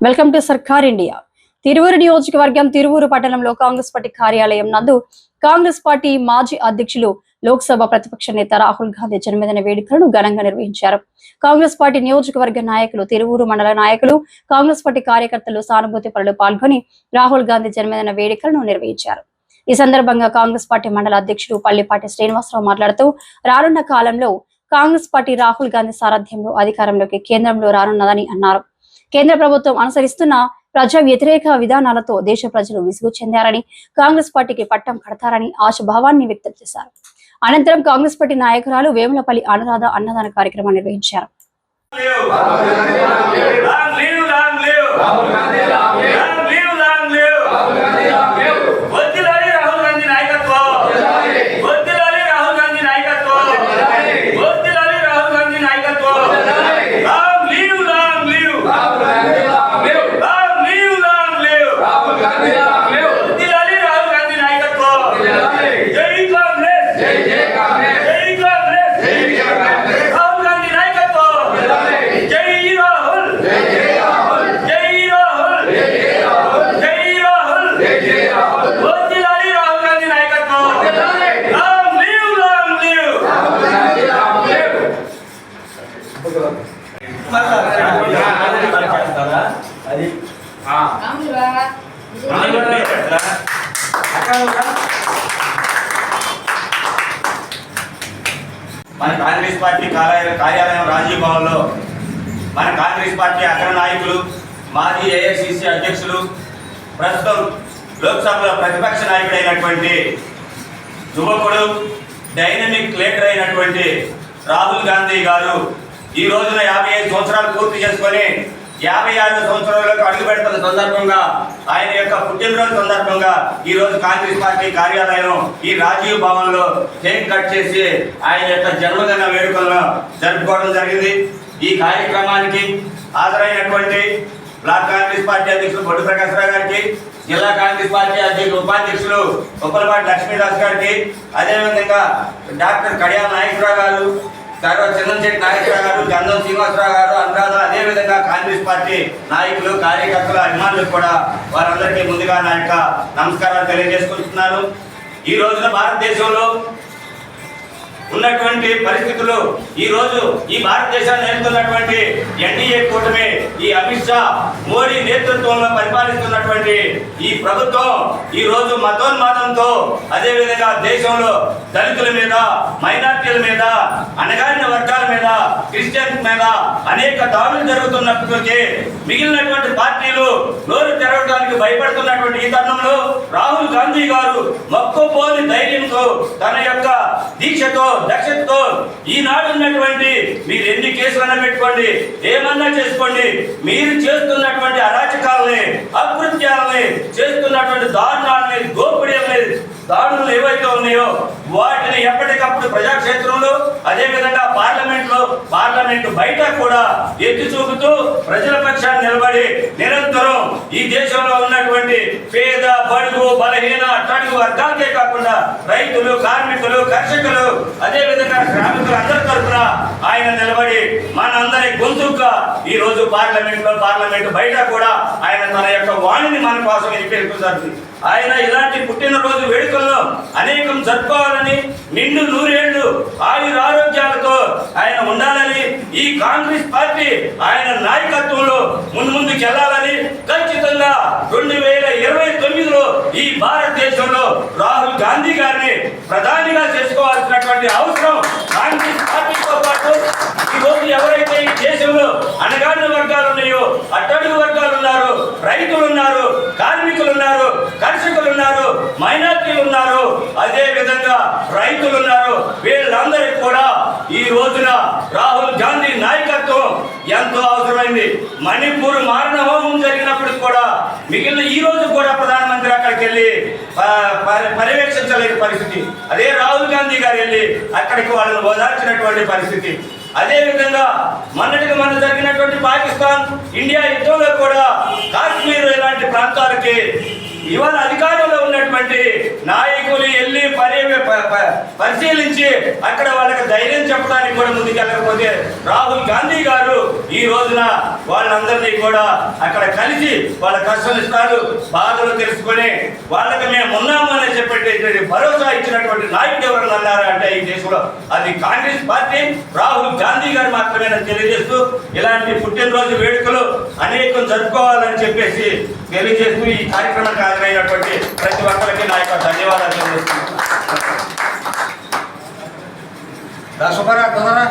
Welcome to Sarkar India. Tiruvuru నియోజకవర్గం తిరువురు పట్టణంలో Congress party కార్యాలయం నందు కాంగ్రెస్ పార్టీ మాజీ అధ్యక్షులు లోక్సభ ప్రతిపక్ష నేత రాహుల్ గాంధీ జన్మదిన వేడుకలను ఘనంగా నిర్వహించారు. కాంగ్రెస్ పార్టీ నియోజకవర్గ నాయకులు తిరువురు మండల నాయకులు కాంగ్రెస్ పార్టీ కార్యకర్తలు సానుభూతి పరులు పాల్గొని రాహుల్ గాంధీ జన్మదిన వేడుకలను నిర్వహించారు. ఈ సందర్భంగా కాంగ్రెస్ పార్టీ మండల అధ్యక్షుడు పల్లిపాటి శ్రీనివాసరావు మాట్లాడుతూ రానున్న కాలంలో కాంగ్రెస్ పార్టీ రాహుల్ గాంధీ సారథ్యంలో అధికారంలోకి కేంద్రంలో రానున్నదని అన్నారు. కేంద్ర ప్రభుత్వం అనుసరిస్తున్న ప్రజా వ్యతిరేక విధానాలతో దేశ ప్రజలు విసుగు చెందారని కాంగ్రెస్ పార్టీకి పట్టం కడతారని ఆశాభావాన్ని వ్యక్తం చేశారు. అనంతరం కాంగ్రెస్ పార్టీ నాయకురాలు వేములపల్లి అనురాధ అన్నదాన కార్యక్రమం నిర్వహించారు Long live, long live. Long live, long live. వద్దులాలి Rahul Gandhi నాయకత్వం వద్దులాలి రాహుల్ గాంధీ నాయకత్వం వద్దులాలి రాహుల్ గాంధీ నాయకత్వం long live long live long live long live వద్దులాలి Rahul Gandhi నాయకత్వం జై కాంగ్రెస్ జై కాంగ్రెస్ రాహుల్ గాంధీ నాయకత్వం జై రాహుల్ జై రాహుల్ జై రాహుల్ వద్దులాలి రాహుల్ గాంధీ నాయకత్వం లాంగ్ లీవ్ లాంగ్ లీవ్ అది? మన కాంగ్రెస్ పార్టీ కార్యాలయం కార్యాలయం రాజీవ్ భవన్లో మన కాంగ్రెస్ పార్టీ అగ్ర నాయకులు మాజీ ఏఐసిసి అధ్యక్షులు ప్రస్తుతం లోక్సభలో ప్రతిపక్ష నాయకుడైనటువంటి యువకుడు డైనమిక్ లీడర్ అయినటువంటి రాహుల్ గాంధీ గారు ఈ రోజున యాభై ఐదు సంవత్సరాలు పూర్తి చేసుకొని యాభై ఆరు సంవత్సరాలకు అడుగు పెడుతున్న సందర్భంగా ఆయన యొక్క పుట్టినరోజు సందర్భంగా ఈ రోజు కాంగ్రెస్ పార్టీ కార్యాలయం ఈ రాజీవ్ భవన్లో కేక్ కట్ చేసి ఆయన యొక్క జన్మదిన వేడుకలను జరుపుకోవడం జరిగింది. ఈ కార్యక్రమానికి హాజరైనటువంటి బ్లాక్ కాంగ్రెస్ పార్టీ అధ్యక్షులు బొడ్డు ప్రకాశ్రావు గారికి జిల్లా కాంగ్రెస్ పార్టీ అధ్యక్షులు ఉపాధ్యక్షులు ఉప్పలపాటి లక్ష్మీదాస్ గారికి అదేవిధంగా డాక్టర్ కడియాల నాయకరావు గారు తర్వాత చంద్రశెట్టి నాగేశ్వరరావు గారు గంధం శ్రీనివాసరావు గారు అనురాధ అదేవిధంగా కాంగ్రెస్ పార్టీ నాయకులు కార్యకర్తలు అభిమానులకు కూడా వారందరికీ ముందుగా నా యొక్క నమస్కారాలు తెలియజేసుకుంటున్నాను. ఈ రోజున భారతదేశంలో ఉన్నటువంటి పరిస్థితులు ఈ రోజు ఈ భారతదేశాన్ని నేర్చుకున్నటువంటి ఎన్డీఏ కూటమి ఈ అమిత్ షా మోడీ నేతృత్వంలో పరిపాలిస్తున్నటువంటి ఈ ప్రభుత్వం ఈ రోజు మతోన్మాదంతో అదే విధంగా దేశంలో దళితుల మీద మైనార్టీల మీద అణగారిన వర్గాల మీద క్రిస్టియన్ మీద అనేక దాడులు జరుగుతున్నప్పటికీ మిగిలినటువంటి పార్టీలు నోరు తెరవడానికి భయపడుతున్నటువంటి ఈ తరుణంలో రాహుల్ గాంధీ గారు మొక్కపోని ధైర్యంతో తన యొక్క దీక్షతో దక్షతతో ఈనాడు ఉన్నటువంటి మీరు ఎన్ని కేసులైనా పెట్టుకోండి ఏమన్నా చేసుకోండి మీరు చేస్తున్నటువంటి అరాచకాలని అకృత్యాలని చేస్తున్నటువంటి దారుణాలని దాడులు ఏవైతే ఉన్నాయో వాటిని ఎప్పటికప్పుడు ప్రజాక్షేత్రంలో అదే విధంగా పార్లమెంట్లో పార్లమెంట్ బయట కూడా ఎత్తి చూపుతూ ప్రజల పక్షాన్ని నిలబడి నిరంతరం ఈ దేశంలో ఉన్నటువంటి పేద బడుగు బలహీన అట్టడుగు వర్గాలకే కాకుండా రైతులు కార్మికులు కర్షకులు అదే విధంగా శ్రామికులు అందరి తరఫున ఆయన నిలబడి మనందరి గొంతుగా ఈ రోజు పార్లమెంట్లో పార్లమెంట్ బయట కూడా ఆయన తన యొక్క వాణిని మన కోసం వినిపిస్తున్నారు ఆయన ఇలాంటి పుట్టినరోజు వేడుకల్లో అనేకం జరుపుకోవాలని నిండు నూరేళ్ళు ఆయుర ఆరోగ్యాలతో ఆయన ఉండాలని ఈ కాంగ్రెస్ పార్టీ ఆయన నాయకత్వంలో ముందు ముందుకు వెళ్ళాలని ఖచ్చితంగా రెండు వేల ఇరవై తొమ్మిదిలో ఈ భారతదేశంలో రాహుల్ గాంధీ గారిని ప్రధానిగా చేసుకోవాల్సినటువంటి అవసరం కాంగ్రెస్ పార్టీతో పాటు ఈ రోజు ఎవరైతే ఈ దేశంలో అణగారిన వర్గాలు ఉన్నాయో అట్టడుగు వర్గాలు ఉన్నారు రైతులు ఉన్నారు కార్మికులు ఉన్నారు కర్షకులు ఉన్నారు మైనార్టీలు ఉన్నారు అదే విధంగా రైతులు ఉన్నారు వీళ్ళందరికీ కూడా ఈ రోజున రాహుల్ గాంధీ నాయకత్వం ఎంతో అవసరమైంది. మణిపూర్ మారణ హోమం జరిగినప్పుడు కూడా మిగిలిన ఈ రోజు కూడా ప్రధానమంత్రి అక్కడికి వెళ్ళి ప- పర్యవేక్షించలేని పరిస్థితి. అదే రాహుల్ గాంధీ గారు వెళ్ళి అక్కడికి వాళ్ళని ఓదార్చినటువంటి పరిస్థితి. అదే విధంగా మొన్నటికి మొన్న జరిగినటువంటి పాకిస్తాన్ ఇండియా యుద్ధంలో కూడా కాశ్మీర్ ఇలాంటి ప్రాంతాలకి ఇవాళ అధికారంలో ఉన్నటువంటి నాయ పరిశీలించి అక్కడ వాళ్ళకి ధైర్యం చెప్పడానికి కూడా ముందుకెళ్ళకపోతే రాహుల్ గాంధీ గారు ఈ రోజున వాళ్ళందరినీ కూడా అక్కడ కలిసి వాళ్ళ కష్టాలు బాధలు తెలుసుకొని వాళ్ళకి మేము ఉన్నాము అని చెప్పేటటువంటి భరోసా ఇచ్చినటువంటి నాయకుడు ఎవరు అన్నారా అంటే ఈ దేశంలో? అది కాంగ్రెస్ పార్టీ. రాహుల్ గాంధీ గారు మాత్రమే తెలియజేస్తూ ఇలాంటి పుట్టినరోజు వేడుకలు అనేకం జరుపుకోవాలని చెప్పేసి తెలియజేస్తూ ఈ కార్యక్రమానికి హాజరైనటువంటి ప్రతి ఒక్కరికి నా యొక్క ధన్యవాదాలు দাসপাড়ার দাদারা